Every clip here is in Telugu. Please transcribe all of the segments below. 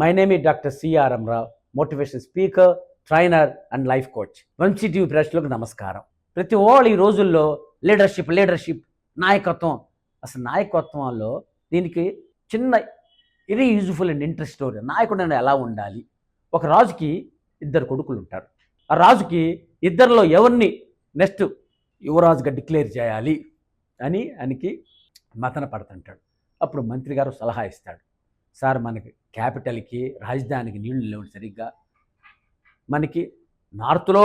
My name is doctor CRM Rao motivation speaker trainer and life coach Vamsi TV ప్రేక్షకులకు నమస్కారం. ప్రతి వాళ్ళు ఈ రోజుల్లో లీడర్షిప్ లీడర్షిప్ నాయకత్వం. అసలు నాయకత్వంలో దీనికి చిన్న ఇది యూజ్ఫుల్ అండ్ ఇంట్రెస్ట్ స్టోరీ నాయకుడు ఎలా ఉండాలి? ఒక రాజుకి ఇద్దరు కొడుకులు ఉంటారు. ఆ రాజుకి ఇద్దరిలో ఎవరిని నెక్స్ట్ యువరాజుగా డిక్లేర్ చేయాలి అని ఆయనకి మతన పడుతుంటాడు. అప్పుడు మంత్రి గారు సలహా ఇస్తాడు. సార్ మనకి క్యాపిటల్కి రాజధానికి నీళ్ళు లేవు సరిగ్గా. మనకి నార్త్లో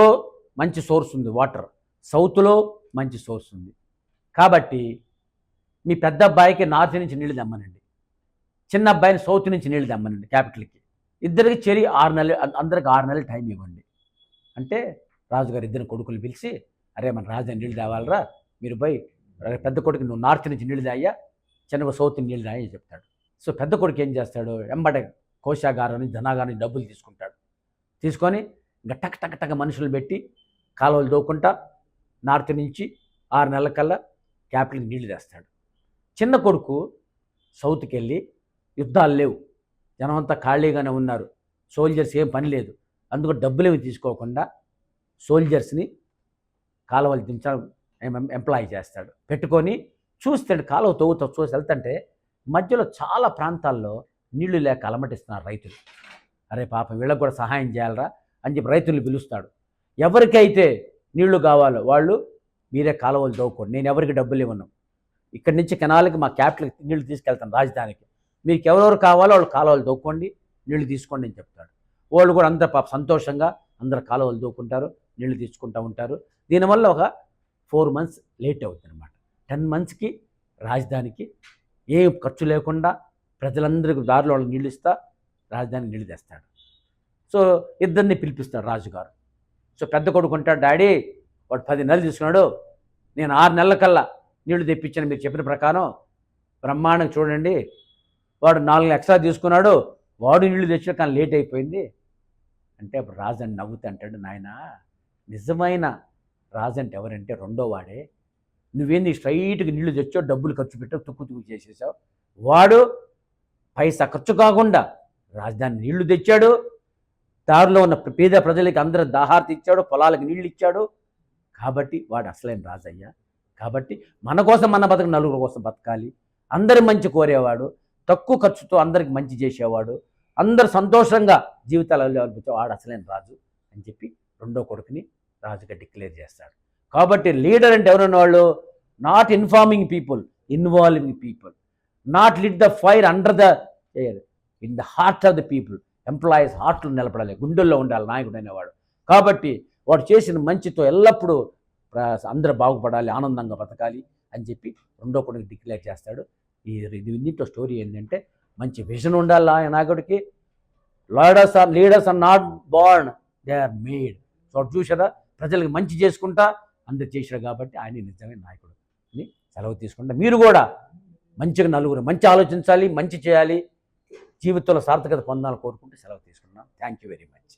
మంచి సోర్స్ ఉంది వాటర్ సౌత్లో మంచి సోర్స్ ఉంది. కాబట్టి మీ పెద్ద అబ్బాయికి నార్త్ నుంచి నీళ్ళు తెమ్మనండి. చిన్న అబ్బాయిని సౌత్ నుంచి నీళ్ళు తెమ్మనండి క్యాపిటల్కి. ఇద్దరికి చెరి ఆరు నెలలు అందరికి ఆరు నెలలు టైం ఇవ్వండి. అంటే రాజుగారు ఇద్దరు కొడుకులు పిలిచి అరే మన రాజధాని నీళ్ళు తేవాలరా మీరు పోయి పెద్ద కొడుకు నువ్వు నార్త్ నుంచి నీళ్ళు తాయ్యా చిన్నగా సౌత్ నీళ్ళు తాయి చెప్తాడు. సో పెద్ద కొడుకు ఏం చేస్తాడు? వెంబట కోశాగారం నుంచి ధనాగారం డబ్బులు తీసుకుంటాడు. తీసుకొని ఇంకా టక్ టక్ టక్ మనుషులు పెట్టి కాలువలు దోకుంటా నార్త్ నుంచి ఆరు నెలల కల్లా క్యాపిటల్కి నీళ్ళు తెస్తాడు. చిన్న కొడుకు సౌత్కి వెళ్ళి యుద్ధాలు లేవు. జనం అంతా ఖాళీగానే ఉన్నారు. సోల్జర్స్ ఏం పని లేదు. అందుకు డబ్బులేమి తీసుకోకుండా సోల్జర్స్ని కాలువలు దించడం ఎంప్లాయ్ చేస్తాడు. పెట్టుకొని చూస్తాడు కాలువ తవ్వుతో చూసి వెళ్తుంటే మధ్యలో చాలా ప్రాంతాల్లో నీళ్ళు లేక అలమటిస్తున్నారు రైతులు. అరే పాపం వీళ్ళకి కూడా సహాయం చేయాలరా అని చెప్పి రైతులు పిలుస్తాడు. ఎవరికైతే నీళ్ళు కావాలో వాళ్ళు మీరే కాలువలు తవ్వుకోండి. నేను ఎవరికి డబ్బులు ఇవ్వను. ఇక్కడి నుంచి కెనాల్కి మా క్యాపిటల్కి నీళ్ళు తీసుకెళ్తాను రాజధానికి. మీకు ఎవరెవరు కావాలో వాళ్ళు కాలువలు దోక్కోండి నీళ్ళు తీసుకోండి అని చెప్తాడు. వాళ్ళు కూడా అందరు పాప సంతోషంగా అందరు కాలువలు దూకుంటారు నీళ్ళు తీసుకుంటూ ఉంటారు. దీనివల్ల ఒక ఫోర్ మంత్స్ లేట్ అవుతుంది అనమాట టెన్ మంత్స్కి రాజధానికి ఏ ఖర్చు లేకుండా ప్రజలందరికీ దారిలో వాళ్ళు నీళ్ళు ఇస్తా రాజధాని నీళ్ళు తెస్తాడు. సో ఇద్దరిని పిలిపిస్తాడు రాజుగారు. సో పెద్ద కొడుకు ఉంటాడు డాడీ వాడు పది నెలలు తీసుకున్నాడు. నేను ఆరు నెలల కల్లా నీళ్ళు తెప్పించాను మీరు చెప్పిన ప్రకారం. బ్రహ్మాండంగా చూడండి. వాడు నాలుగు ఎక్స్ట్రా తీసుకున్నాడు. వాడు నీళ్ళు తెచ్చిన కానీ లేట్ అయిపోయింది. అంటే అప్పుడు రాజు అని నవ్వుతూ అంటాడు నాయన నిజమైన రాజు అంటే ఎవరంటే రెండో వాడే. నువ్వేంది స్ట్రైట్గా నీళ్ళు తెచ్చావు డబ్బులు ఖర్చు పెట్టావు తుక్కు తుక్కు చేసేసావు. వాడు పైసా ఖర్చు కాకుండా రాజధాని నీళ్ళు తెచ్చాడు దారిలో ఉన్న పేద ప్రజలకి అందరూ దాహార్తి ఇచ్చాడు పొలాలకు నీళ్ళు ఇచ్చాడు. కాబట్టి వాడు అసలైన రాజయ్య? కాబట్టి మన కోసం మన బతక నలుగురు కోసం బతకాలి. అందరి మంచి కోరేవాడు తక్కువ ఖర్చుతో అందరికి మంచి చేసేవాడు అందరు సంతోషంగా జీవితాలు అనిపించే వాడు అసలైన రాజు అని చెప్పి రెండో కొడుకుని రాజుగా డిక్లేర్ చేస్తాడు. కాబట్టి లీడర్ అంటే ఎవరున్న వాళ్ళు not informing people involving people not lit the fire under the in the heart of the people employees హార్ట్లో నిలబడాలి గుండెల్లో ఉండాలి నాయకుడు అనేవాడు. కాబట్టి వాడు చేసిన మంచితో ఎల్లప్పుడూ ప్ర- అందరూ బాగుపడాలి ఆనందంగా బతకాలి అని చెప్పి రెండో కొడుకు డిక్లేర్ చేస్తాడు. ఈ ఇది దీంట్లో స్టోరీ ఏంటంటే మంచి విజన్ ఉండాలి ఆయన నాయకుడికి. Leaders are leaders are not born they are made so చూసారా ప్రజలకు మంచి చేసుకుంటా అందచేశారు కాబట్టి ఆయన నిజమైన నాయకుడు అని సెలవు తీసుకుంటే. మీరు కూడా మంచిగా నలుగురు మంచి ఆలోచించాలి మంచి చేయాలి జీవితంలో సార్థకత పొందాలని కోరుకుంటే సెలవు తీసుకున్నాం థ్యాంక్ యూ వెరీ మచ్